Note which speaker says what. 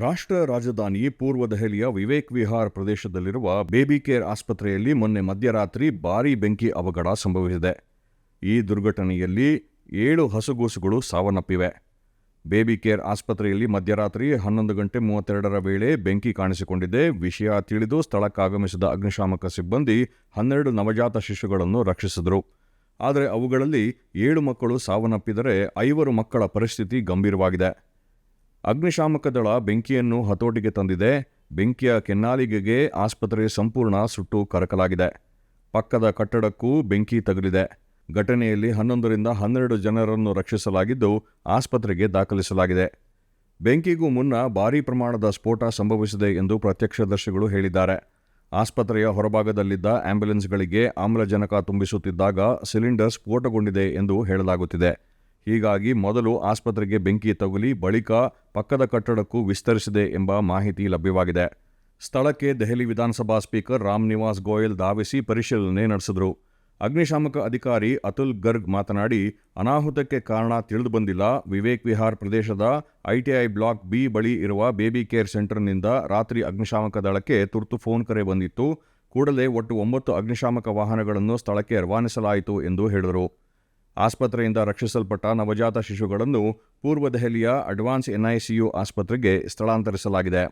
Speaker 1: ರಾಷ್ಟ್ರ ರಾಜಧಾನಿ ಪೂರ್ವ ದೆಹಲಿಯ ವಿವೇಕ್ ವಿಹಾರ್ ಪ್ರದೇಶದಲ್ಲಿರುವ ಬೇಬಿ ಕೇರ್ ಆಸ್ಪತ್ರೆಯಲ್ಲಿ ಮೊನ್ನೆ ಮಧ್ಯರಾತ್ರಿ ಭಾರೀ ಬೆಂಕಿ ಅವಘಡ ಸಂಭವಿಸಿದೆ. ಈ ದುರ್ಘಟನೆಯಲ್ಲಿ ಏಳು ಹಸುಗೂಸುಗಳು ಸಾವನ್ನಪ್ಪಿವೆ. ಬೇಬಿ ಕೇರ್ ಆಸ್ಪತ್ರೆಯಲ್ಲಿ ಮಧ್ಯರಾತ್ರಿ ಹನ್ನೊಂದು ಗಂಟೆ ಮೂವತ್ತೆರಡರ ವೇಳೆ ಬೆಂಕಿ ಕಾಣಿಸಿಕೊಂಡಿದೆ. ವಿಷಯ ತಿಳಿದು ಸ್ಥಳಕ್ಕಾಗಮಿಸಿದ ಅಗ್ನಿಶಾಮಕ ಸಿಬ್ಬಂದಿ ಹನ್ನೆರಡು ನವಜಾತ ಶಿಶುಗಳನ್ನು ರಕ್ಷಿಸಿದರು. ಆದರೆ ಅವುಗಳಲ್ಲಿ ಏಳು ಮಕ್ಕಳು ಸಾವನ್ನಪ್ಪಿದರೆ ಐವರು ಮಕ್ಕಳ ಪರಿಸ್ಥಿತಿ ಗಂಭೀರವಾಗಿದೆ. ಅಗ್ನಿಶಾಮಕ ದಳ ಬೆಂಕಿಯನ್ನು ಹತೋಟಿಗೆ ತಂದಿದೆ. ಬೆಂಕಿಯ ಕೆನ್ನಾಲಿಗೆಗೆ ಆಸ್ಪತ್ರೆ ಸಂಪೂರ್ಣ ಸುಟ್ಟು ಕರಕಲಾಗಿದೆ. ಪಕ್ಕದ ಕಟ್ಟಡಕ್ಕೂ ಬೆಂಕಿ ತಗುಲಿದೆ. ಘಟನೆಯಲ್ಲಿ ಹನ್ನೊಂದರಿಂದ ಹನ್ನೆರಡು ಜನರನ್ನು ರಕ್ಷಿಸಲಾಗಿದ್ದು ಆಸ್ಪತ್ರೆಗೆ ದಾಖಲಿಸಲಾಗಿದೆ. ಬೆಂಕಿಗೂ ಮುನ್ನ ಭಾರೀ ಪ್ರಮಾಣದ ಸ್ಫೋಟ ಸಂಭವಿಸಿದೆ ಎಂದು ಪ್ರತ್ಯಕ್ಷದರ್ಶಿಗಳು ಹೇಳಿದ್ದಾರೆ. ಆಸ್ಪತ್ರೆಯ ಹೊರಭಾಗದಲ್ಲಿದ್ದ ಆಂಬ್ಯುಲೆನ್ಸ್ಗಳಿಗೆ ಆಮ್ಲಜನಕ ತುಂಬಿಸುತ್ತಿದ್ದಾಗ ಸಿಲಿಂಡರ್ ಸ್ಫೋಟಗೊಂಡಿದೆ ಎಂದು ಹೇಳಲಾಗುತ್ತಿದೆ. ಹೀಗಾಗಿ ಮೊದಲು ಆಸ್ಪತ್ರೆಗೆ ಬೆಂಕಿ ತಗುಲಿ ಬಳಿಕ ಪಕ್ಕದ ಕಟ್ಟಡಕ್ಕೂ ವಿಸ್ತರಿಸಿದೆ ಎಂಬ ಮಾಹಿತಿ ಲಭ್ಯವಾಗಿದೆ. ಸ್ಥಳಕ್ಕೆ ದೆಹಲಿ ವಿಧಾನಸಭಾ ಸ್ಪೀಕರ್ ರಾಮ್ ನಿವಾಸ್ ಗೋಯಲ್ ಧಾವಿಸಿ ಪರಿಶೀಲನೆ ನಡೆಸಿದರು. ಅಗ್ನಿಶಾಮಕ ಅಧಿಕಾರಿ ಅತುಲ್ ಗರ್ಗ್ ಮಾತನಾಡಿ, ಅನಾಹುತಕ್ಕೆ ಕಾರಣ ತಿಳಿದುಬಂದಿಲ್ಲ. ವಿವೇಕ್ ವಿಹಾರ್ ಪ್ರದೇಶದ ಐಟಿಐ ಬ್ಲಾಕ್ ಬಿ ಬಳಿ ಇರುವ ಬೇಬಿ ಕೇರ್ ಸೆಂಟರ್ನಿಂದ ರಾತ್ರಿ ಅಗ್ನಿಶಾಮಕ ದಳಕ್ಕೆ ತುರ್ತು ಫೋನ್ ಕರೆ ಬಂದಿತ್ತು. ಕೂಡಲೇ ಒಟ್ಟು ಒಂಬತ್ತು ಅಗ್ನಿಶಾಮಕ ವಾಹನಗಳನ್ನು ಸ್ಥಳಕ್ಕೆ ರವಾನಿಸಲಾಯಿತು ಎಂದು ಹೇಳಿದರು. ಆಸ್ಪತ್ರೆಯಿಂದ ರಕ್ಷಿಸಲ್ಪಟ್ಟ ನವಜಾತ ಶಿಶುಗಳನ್ನು ಪೂರ್ವ ದೆಹಲಿಯ ಅಡ್ವಾನ್ಸ್ ಎನ್ಐಸಿಯು ಆಸ್ಪತ್ರೆಗೆ ಸ್ಥಳಾಂತರಿಸಲಾಗಿದೆ.